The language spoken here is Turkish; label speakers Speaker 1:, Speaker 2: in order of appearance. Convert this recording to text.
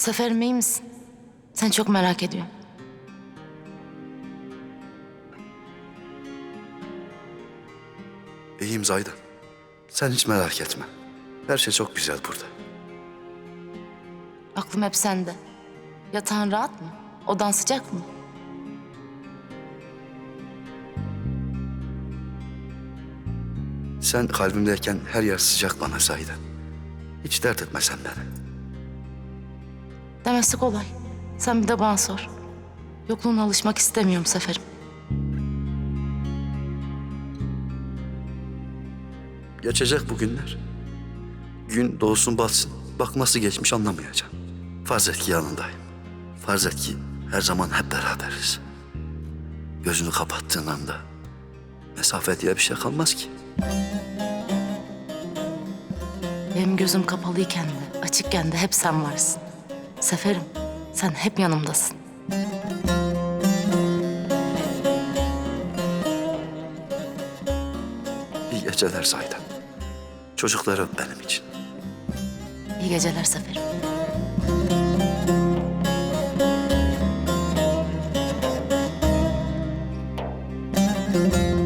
Speaker 1: Seferim iyi misin? Seni çok merak ediyorum.
Speaker 2: İyiyim Zayda. Sen hiç merak etme. Her şey çok güzel burada.
Speaker 1: Aklım hep sende. Yatağın rahat mı? Odan sıcak mı?
Speaker 2: Sen kalbimdeyken her yer sıcak bana Zayda. Hiç dert etme sen beni.
Speaker 1: Demesi kolay. Sen bir de bana sor. Yokluğuna alışmak istemiyorum Seferim.
Speaker 2: Geçecek bu günler. Gün doğsun batsın. Bak nasıl geçmiş anlamayacağım. Farz et ki yanındayım. Farz et ki her zaman hep beraberiz. Gözünü kapattığın anda mesafe diye bir şey kalmaz ki.
Speaker 1: Benim gözüm kapalıyken de, açıkken de hep sen varsın. Seferim, sen hep yanımdasın.
Speaker 2: İyi geceler Saydan. Çocuklarım benim için.
Speaker 1: İyi geceler Seferim. Müzik